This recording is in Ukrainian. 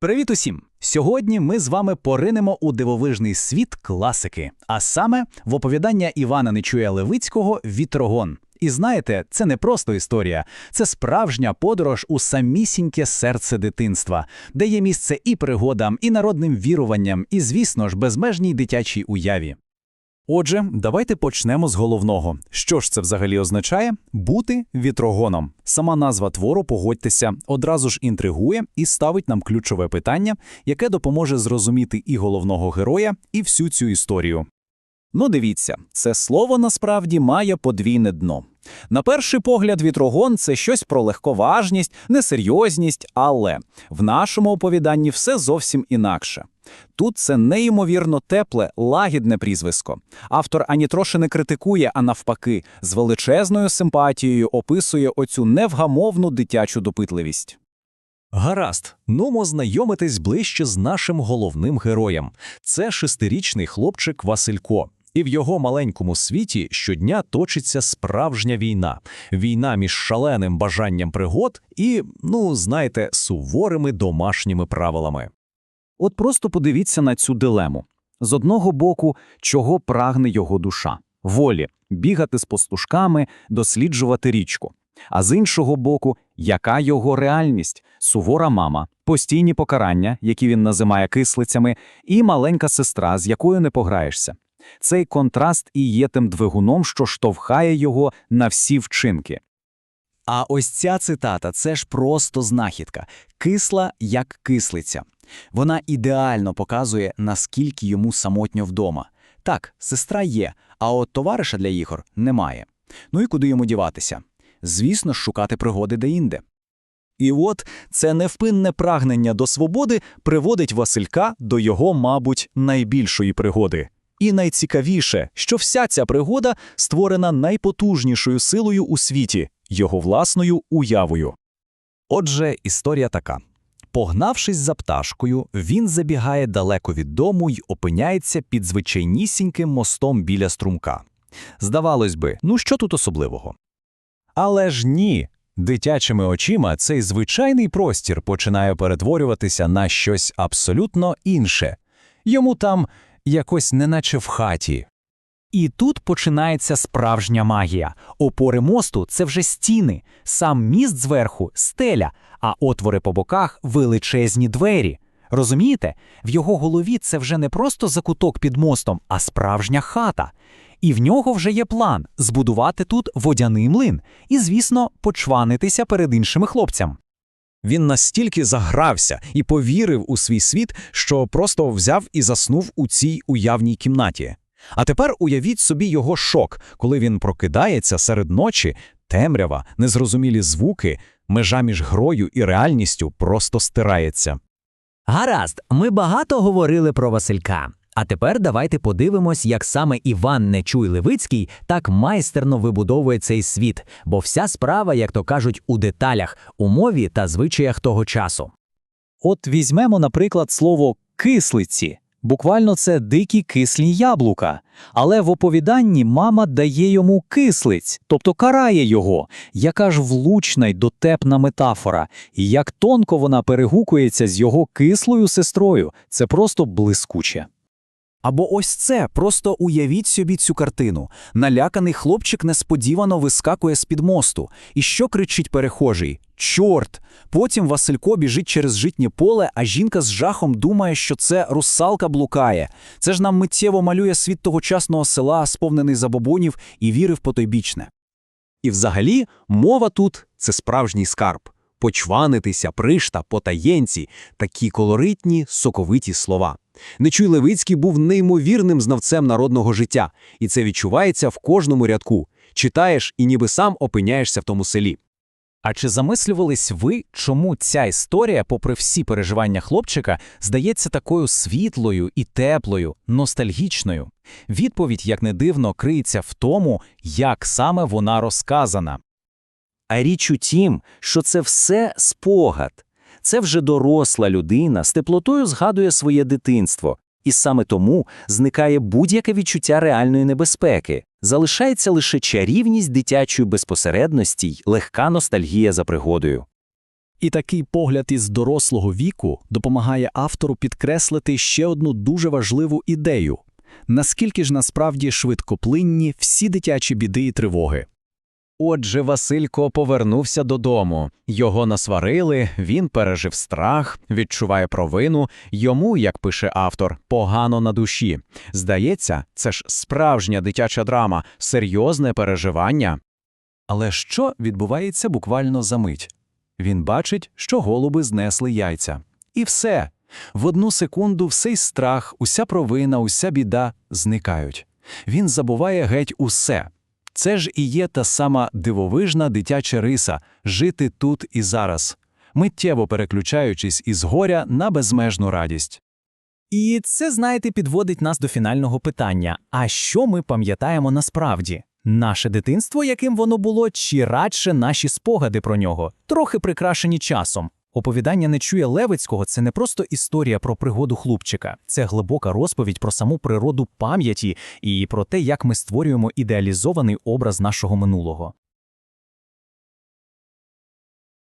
Привіт усім! Сьогодні ми з вами поринемо у дивовижний світ класики, а саме в оповідання Івана Нечуя Левицького Вітрогон. І знаєте, це не просто історія, це справжня подорож у самісіньке серце дитинства, де є місце і пригодам, і народним віруванням, і, звісно ж, безмежній дитячій уяві. Отже, давайте почнемо з головного. Що ж це взагалі означає? Бути вітрогоном. Сама назва твору, погодьтеся, одразу ж інтригує і ставить нам ключове питання, яке допоможе зрозуміти і головного героя, і всю цю історію. Ну, дивіться, це слово насправді має подвійне дно. На перший погляд, вітрогон це щось про легковажність, несерйозність, але в нашому оповіданні все зовсім інакше. Тут це неймовірно тепле, лагідне прізвисько. Автор ані трошки не критикує, а навпаки, з величезною симпатією описує оцю невгамовну дитячу допитливість. Гаразд, нумо знайомитись ближче з нашим головним героєм. Це шестирічний хлопчик Василько. І в його маленькому світі щодня точиться справжня війна. Війна між шаленим бажанням пригод і, ну, знаєте, суворими домашніми правилами. От просто подивіться на цю дилему. З одного боку, чого прагне його душа – волі, бігати з пастушками, досліджувати річку. А з іншого боку, яка його реальність – сувора мама, постійні покарання, які він називає кислицями, і маленька сестра, з якою не пограєшся. Цей контраст і є тим двигуном, що штовхає його на всі вчинки. А ось ця цитата – це ж просто знахідка. Кисла як кислиця. Вона ідеально показує, наскільки йому самотньо вдома. Так, сестра є, а от товариша для ігор немає. Ну і куди йому діватися? Звісно шукати пригоди деінде. І от це невпинне прагнення до свободи приводить Василька до його, мабуть, найбільшої пригоди. І найцікавіше, що вся ця пригода створена найпотужнішою силою у світі його власною уявою. Отже, історія така. Погнавшись за пташкою, він забігає далеко від дому й опиняється під звичайнісіньким мостом біля струмка. Здавалось би, ну що тут особливого? Але ж ні. Дитячими очима цей звичайний простір починає перетворюватися на щось абсолютно інше. Йому там якось неначе в хаті. І тут починається справжня магія. Опори мосту це вже стіни, сам міст зверху стеля, а отвори по боках величезні двері. Розумієте, в його голові це вже не просто закуток під мостом, а справжня хата. І в нього вже є план збудувати тут водяний млин і, звісно, почванитися перед іншими хлопцям. Він настільки загрався і повірив у свій світ, що просто взяв і заснув у цій уявній кімнаті. А тепер уявіть собі його шок, коли він прокидається серед ночі, темрява, незрозумілі звуки, межа між грою і реальністю просто стирається. Гаразд, ми багато говорили про Василька. А тепер давайте подивимось, як саме Іван Нечуй Левицький так майстерно вибудовує цей світ, бо вся справа, як то кажуть, у деталях, у мові та звичаях того часу. От візьмемо, наприклад, слово кислиці. Буквально це дикі кислі яблука. Але в оповіданні мама дає йому кислиць, тобто карає його. Яка ж влучна й дотепна метафора, і як тонко вона перегукується з його кислою сестрою, це просто блискуче. Або ось це, просто уявіть собі цю картину. Наляканий хлопчик несподівано вискакує з-під мосту. І що кричить перехожий? Чорт! Потім Василько біжить через житнє поле, а жінка з жахом думає, що це русалка блукає. Це ж нам миттєво малює світ тогочасного села, сповнений забобонів і віри в потойбічне. І взагалі, мова тут це справжній скарб. Почванитися, пришта, потаєнці такі колоритні, соковиті слова. Нечуй Левицький був неймовірним знавцем народного життя, і це відчувається в кожному рядку. Читаєш і ніби сам опиняєшся в тому селі. А чи замислювались ви, чому ця історія, попри всі переживання хлопчика, здається такою світлою і теплою, ностальгічною? Відповідь, як не дивно, криється в тому, як саме вона розказана. А річ у тім, що це все спогад. Це вже доросла людина з теплотою згадує своє дитинство, і саме тому зникає будь-яке відчуття реальної небезпеки. Залишається лише чарівність дитячої безпосередності й легка ностальгія за пригодою. І такий погляд із дорослого віку допомагає автору підкреслити ще одну дуже важливу ідею наскільки ж насправді швидкоплинні всі дитячі біди і тривоги. Отже, Василько повернувся додому. Його насварили, він пережив страх, відчуває провину. Йому, як пише автор, погано на душі. Здається, це ж справжня дитяча драма, серйозне переживання. Але що відбувається буквально за мить? Він бачить, що голуби знесли яйця. І все. В одну секунду всей страх, уся провина, уся біда зникають. Він забуває геть усе. Це ж і є та сама дивовижна дитяча риса жити тут і зараз, миттєво переключаючись із горя на безмежну радість. І це, знаєте, підводить нас до фінального питання: а що ми пам'ятаємо насправді? Наше дитинство, яким воно було, чи радше наші спогади про нього, трохи прикрашені часом. Оповідання не чує Левицького це не просто історія про пригоду хлопчика, це глибока розповідь про саму природу пам'яті і про те, як ми створюємо ідеалізований образ нашого минулого.